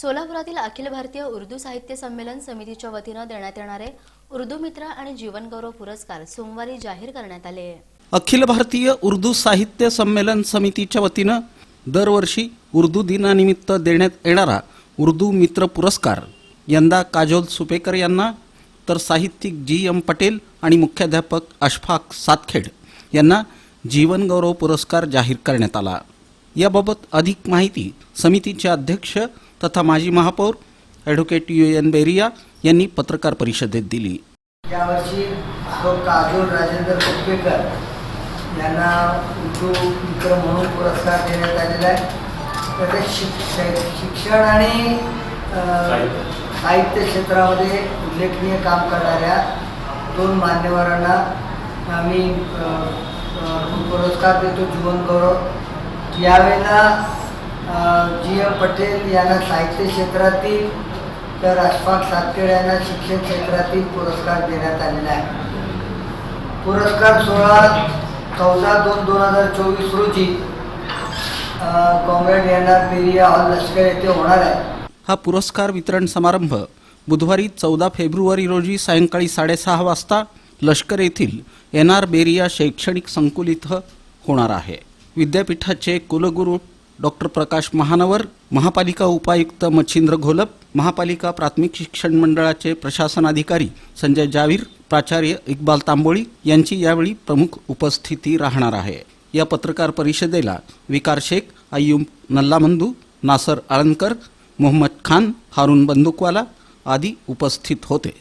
सोलापुरातील अखिल भारतीय उर्दू साहित्य संमेलन समितीच्या वतीनं देण्यात येणारे उर्दू मित्र आणि जीवनगौरव पुरस्कार सोमवारी जाहीर करण्यात आले. अखिल भारतीय उर्दू साहित्य संमेलन समितीच्या वतीनं दरवर्षी उर्दू दिनानिमित्त देण्यात येणारा उर्दू मित्र पुरस्कार यंदा काजोल सुपेकर यांना तर साहित्यिक जी एम पटेल आणि मुख्याध्यापक अशफाक सातखेड यांना जीवनगौरव पुरस्कार जाहीर करण्यात आला. याबाबत अधिक माहिती समितीचे अध्यक्ष तथा माजी महापौर ॲडव्होकेट यू एन बेरिया यांनी पत्रकार परिषदेत दिली. यावर्षी डॉ काजोल राजेंद्र कुपेकर यांना उर्दू मित्र म्हणून पुरस्कार देण्यात आलेला आहे. तर ते शिक्षण आणि साहित्य क्षेत्रामध्ये उल्लेखनीय काम करणाऱ्या दोन मान्यवरांना आम्ही पुरस्कार देतो. जीवन गौरव यावेळेला जी ए पटेल यांना साहित्य क्षेत्रातील तर अशफाक सातखेड यांना शिक्षण क्षेत्रातील पुरस्कार देण्यात आलेला आहे. पुरस्कार सोहळा चौदा दोन दोन हजार चोवीस रोजी कॉम्रेड येणार पेरिया हॉल लष्कर येथे होणार आहे. हा पुरस्कार वितरण समारंभ बुधवारी चौदा फेब्रुवारी रोजी सायंकाळी साडेसहा वाजता लष्कर येथील एन आर बेरिया शैक्षणिक संकुल इथं होणार आहे. विद्यापीठाचे कुलगुरू डॉक्टर प्रकाश महानवर महापालिका उपायुक्त मच्छिंद्र घोलप महापालिका प्राथमिक शिक्षण मंडळाचे प्रशासन अधिकारी संजय जावीर प्राचार्य इक्बाल तांबोळी यांची यावेळी प्रमुख उपस्थिती राहणार आहे. या पत्रकार परिषदेला विकार शेख अय्यूब नल्लामंदू नासर आळंदकर मोहम्मद खान हारून बंदुकवाला आदी उपस्थित होते.